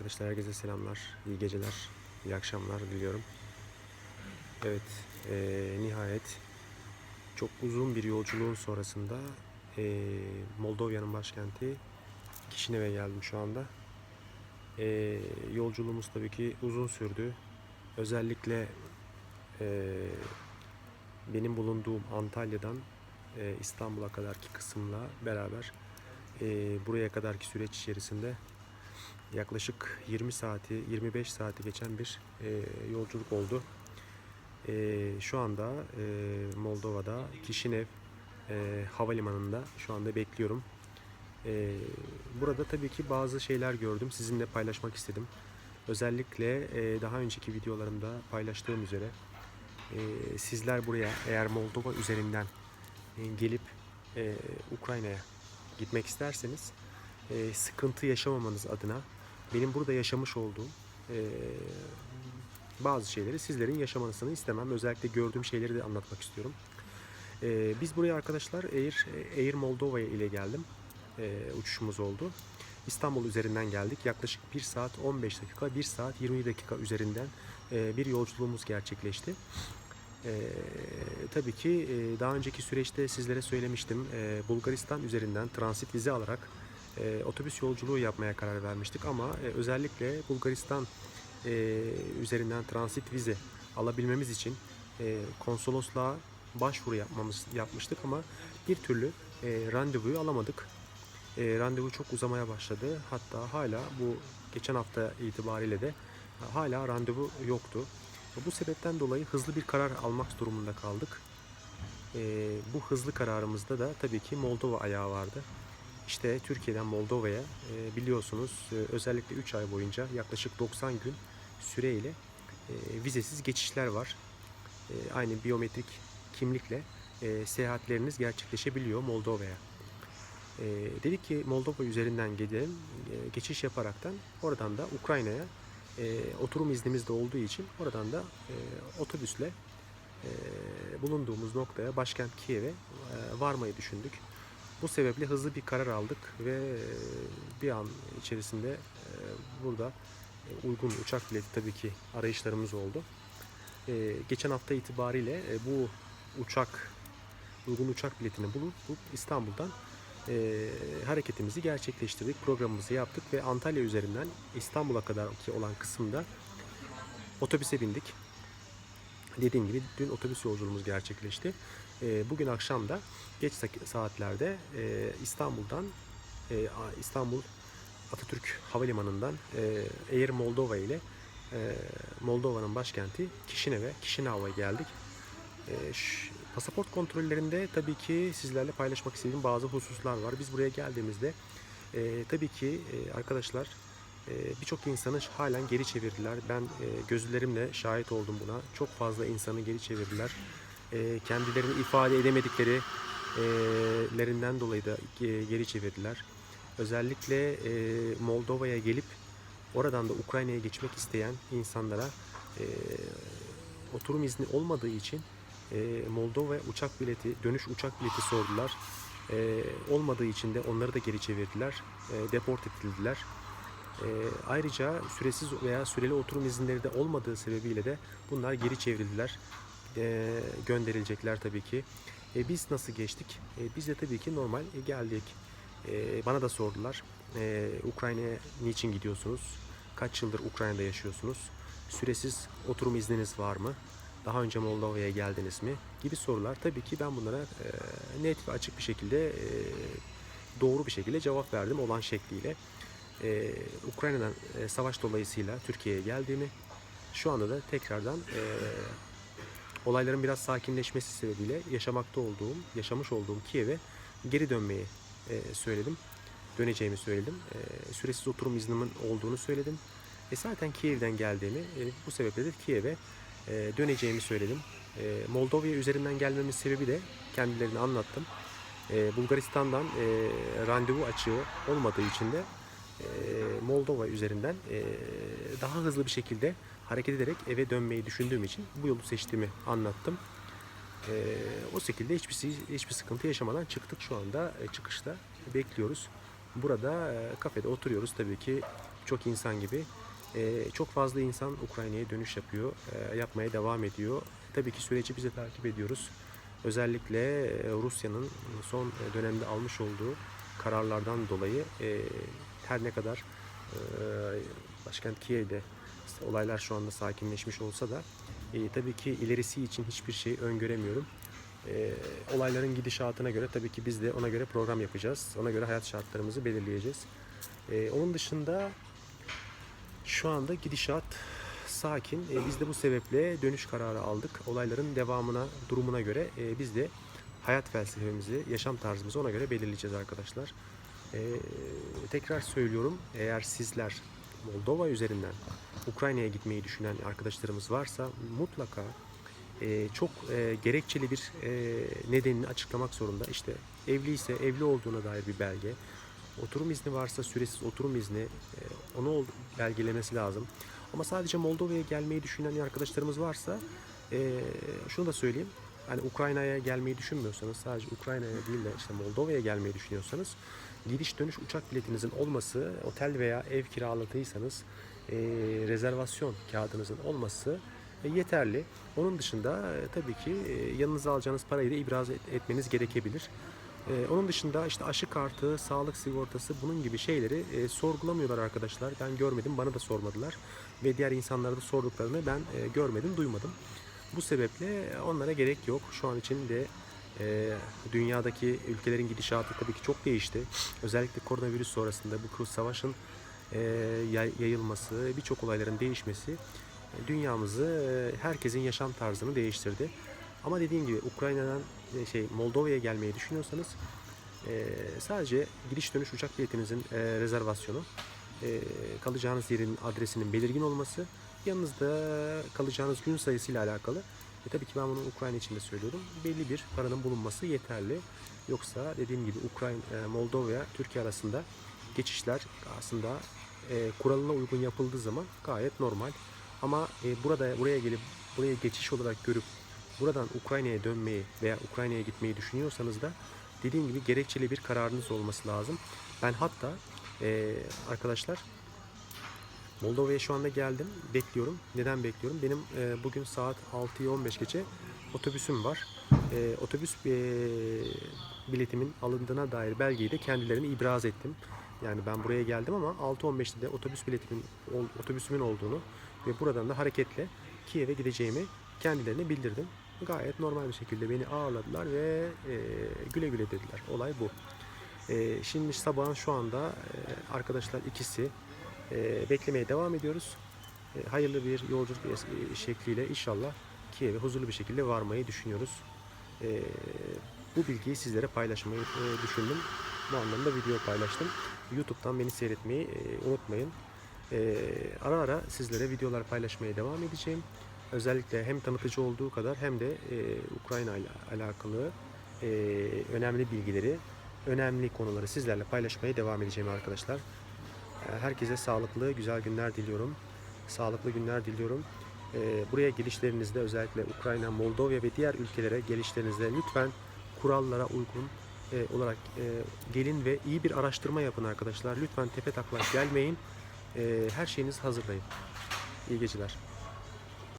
Arkadaşlar herkese selamlar, iyi geceler, iyi akşamlar diliyorum. Evet, eee, nihayet çok uzun bir yolculuğun sonrasında eee Moldova'nın başkenti Kişinev'e geldim şu anda. Eee, yolculuğumuz tabii ki uzun sürdü. Özellikle eee, benim bulunduğum Antalya'dan eee, İstanbul'a kadarki kısımla beraber eee, buraya kadarki süreç içerisinde yaklaşık 20 saati 25 saati geçen bir e, yolculuk oldu. E, şu anda e, Moldova'da Kişinev e, havalimanında şu anda bekliyorum. E, burada tabii ki bazı şeyler gördüm sizinle paylaşmak istedim. Özellikle e, daha önceki videolarımda paylaştığım üzere e, sizler buraya eğer Moldova üzerinden e, gelip e, Ukrayna'ya gitmek isterseniz e, sıkıntı yaşamamanız adına benim burada yaşamış olduğum bazı şeyleri sizlerin yaşamasını istemem. Özellikle gördüğüm şeyleri de anlatmak istiyorum. Biz buraya arkadaşlar Air, Air Moldova ile geldim. Uçuşumuz oldu. İstanbul üzerinden geldik. Yaklaşık 1 saat 15 dakika, 1 saat 20 dakika üzerinden bir yolculuğumuz gerçekleşti. E, tabii ki daha önceki süreçte sizlere söylemiştim. E, Bulgaristan üzerinden transit vize alarak e, otobüs yolculuğu yapmaya karar vermiştik ama e, özellikle Bulgaristan e, üzerinden transit vize alabilmemiz için e, konsolosluğa başvuru yapmamız yapmıştık ama bir türlü e, randevuyu alamadık. E, randevu çok uzamaya başladı. Hatta hala bu geçen hafta itibariyle de hala randevu yoktu. Bu sebepten dolayı hızlı bir karar almak durumunda kaldık. E, bu hızlı kararımızda da tabii ki Moldova ayağı vardı. İşte Türkiye'den Moldova'ya e, biliyorsunuz e, özellikle 3 ay boyunca yaklaşık 90 gün süreyle e, vizesiz geçişler var. Aynı biyometrik kimlikle seyahatleriniz gerçekleşebiliyor Moldova'ya. Dedik ki Moldova üzerinden gidelim, geçiş yaparaktan oradan da Ukrayna'ya oturum iznimiz de olduğu için oradan da otobüsle bulunduğumuz noktaya başkent Kiev'e varmayı düşündük. Bu sebeple hızlı bir karar aldık ve e, bir an içerisinde e, burada e, uygun uçak bileti tabii ki arayışlarımız oldu. Geçen hafta itibariyle bu uçak uygun uçak biletini bulup İstanbul'dan e, hareketimizi gerçekleştirdik. Programımızı yaptık ve Antalya üzerinden İstanbul'a kadar olan kısımda otobüse bindik. Dediğim gibi dün otobüs yolculuğumuz gerçekleşti. E, bugün akşam da geç saatlerde e, İstanbul'dan e, İstanbul Atatürk Havalimanı'ndan e, Air Moldova ile e, Moldova'nın başkenti Kişinev'e, Kişinav'a geldik. Pasaport kontrollerinde tabii ki sizlerle paylaşmak istediğim bazı hususlar var. Biz buraya geldiğimizde tabii ki arkadaşlar birçok insanı halen geri çevirdiler. Ben gözlerimle şahit oldum buna. Çok fazla insanı geri çevirdiler. E, kendilerini ifade edemedikleri e, lerinden dolayı da geri çevirdiler. Özellikle e, Moldova'ya gelip oradan da Ukrayna'ya geçmek isteyen insanlara e, oturum izni olmadığı için e, Moldova uçak bileti, dönüş uçak bileti sordular. E, olmadığı için de onları da geri çevirdiler. E, deport edildiler. E, ayrıca süresiz veya süreli oturum izinleri de olmadığı sebebiyle de bunlar geri çevrildiler. E, gönderilecekler tabii ki. E, biz nasıl geçtik? E, biz de tabii ki normal e, geldik. E, bana da sordular. E, Ukrayna'ya niçin gidiyorsunuz? Kaç yıldır Ukrayna'da yaşıyorsunuz? Süresiz oturum izniniz var mı? Daha önce Moldova'ya geldiniz mi? Gibi sorular. Tabii ki ben bunlara e, net ve açık bir şekilde e, doğru bir şekilde cevap verdim olan şekliyle. E, Ukrayna'dan e, savaş dolayısıyla Türkiye'ye geldiğimi, şu anda da tekrardan e, olayların biraz sakinleşmesi sebebiyle yaşamakta olduğum, yaşamış olduğum Kiev'e geri dönmeyi e, söyledim. Döneceğimi söyledim. E, süresiz oturum iznimin olduğunu söyledim. E zaten Kiev'den geldiğimi, e, bu sebeple de Kiev'e e, döneceğimi söyledim. E, Moldova üzerinden gelmemin sebebi de kendilerine anlattım. E, Bulgaristan'dan e, randevu açığı olmadığı için de e, Moldova üzerinden e, daha hızlı bir şekilde hareket ederek eve dönmeyi düşündüğüm için bu yolu seçtiğimi anlattım. E, o şekilde hiçbir hiçbir sıkıntı yaşamadan çıktık şu anda e, çıkışta bekliyoruz. Burada e, kafede oturuyoruz tabii ki çok insan gibi e, çok fazla insan Ukrayna'ya dönüş yapıyor, e, yapmaya devam ediyor. Tabii ki süreci biz de takip ediyoruz. Özellikle e, Rusya'nın son dönemde almış olduğu kararlardan dolayı e, her ne kadar e, başkent Kiev'de olaylar şu anda sakinleşmiş olsa da e, tabii ki ilerisi için hiçbir şey öngöremiyorum. E, olayların gidişatına göre tabii ki biz de ona göre program yapacağız. Ona göre hayat şartlarımızı belirleyeceğiz. E, onun dışında şu anda gidişat sakin. E, biz de bu sebeple dönüş kararı aldık. Olayların devamına, durumuna göre e, biz de hayat felsefemizi, yaşam tarzımızı ona göre belirleyeceğiz arkadaşlar. E, tekrar söylüyorum, eğer sizler Moldova üzerinden Ukrayna'ya gitmeyi düşünen arkadaşlarımız varsa mutlaka e, çok e, gerekçeli bir e, nedenini açıklamak zorunda. İşte evliyse evli olduğuna dair bir belge, oturum izni varsa süresiz oturum izni, e, onu belgelemesi lazım. Ama sadece Moldova'ya gelmeyi düşünen arkadaşlarımız varsa e, şunu da söyleyeyim. Hani Ukrayna'ya gelmeyi düşünmüyorsanız, sadece Ukrayna'ya değil de işte Moldova'ya gelmeyi düşünüyorsanız gidiş dönüş uçak biletinizin olması, otel veya ev kiraladıysanız e, rezervasyon kağıdınızın olması e, yeterli. Onun dışında e, tabii ki e, yanınıza alacağınız parayı da ibraz et- etmeniz gerekebilir. E, onun dışında işte aşı kartı, sağlık sigortası bunun gibi şeyleri e, sorgulamıyorlar arkadaşlar. Ben görmedim, bana da sormadılar. Ve diğer insanlara da sorduklarını ben e, görmedim, duymadım. Bu sebeple onlara gerek yok. Şu an için de e, dünyadaki ülkelerin gidişatı tabii ki çok değişti. Özellikle koronavirüs sonrasında bu savaşın e, yay- yayılması, birçok olayların değişmesi e, dünyamızı, e, herkesin yaşam tarzını değiştirdi. Ama dediğim gibi Ukrayna'dan e, şey Moldova'ya gelmeyi düşünüyorsanız e, sadece gidiş dönüş uçak biletinizin e, rezervasyonu, e, kalacağınız yerin adresinin belirgin olması, yanınızda kalacağınız gün sayısıyla alakalı. E, tabii ki ben bunu Ukrayna için de söylüyorum. Belli bir paranın bulunması yeterli. Yoksa dediğim gibi Ukrayna, e, Moldova, Türkiye arasında geçişler aslında e, kuralına uygun yapıldığı zaman gayet normal. Ama e, burada buraya gelip buraya geçiş olarak görüp buradan Ukrayna'ya dönmeyi veya Ukrayna'ya gitmeyi düşünüyorsanız da dediğim gibi gerekçeli bir kararınız olması lazım. Ben hatta e, arkadaşlar Moldova'ya şu anda geldim. Bekliyorum. Neden bekliyorum? Benim e, bugün saat 6'yı 15 geçe otobüsüm var. E, otobüs e, biletimin alındığına dair belgeyi de kendilerine ibraz ettim. Yani ben buraya geldim ama 6.15'te de otobüs biletimin otobüsümün olduğunu ve buradan da hareketle Kiev'e gideceğimi kendilerine bildirdim. Gayet normal bir şekilde beni ağırladılar ve e, güle güle dediler. Olay bu. E, şimdi sabahın şu anda e, arkadaşlar ikisi e, beklemeye devam ediyoruz. E, hayırlı bir yolculuk e, şekliyle inşallah Kiev'e huzurlu bir şekilde varmayı düşünüyoruz. E, bu bilgiyi sizlere paylaşmayı e, düşündüm. Bu anlamda video paylaştım. YouTube'dan beni seyretmeyi e, unutmayın. E, ara ara sizlere videolar paylaşmaya devam edeceğim. Özellikle hem tanıtıcı olduğu kadar hem de e, Ukrayna ile alakalı önemli bilgileri, önemli konuları sizlerle paylaşmaya devam edeceğim arkadaşlar. Herkese sağlıklı, güzel günler diliyorum. Sağlıklı günler diliyorum. Buraya gelişlerinizde özellikle Ukrayna, Moldova ve diğer ülkelere gelişlerinizde lütfen kurallara uygun e, olarak e, gelin ve iyi bir araştırma yapın arkadaşlar. Lütfen tepe taklak gelmeyin. E, Her şeyinizi hazırlayın. İyi geceler.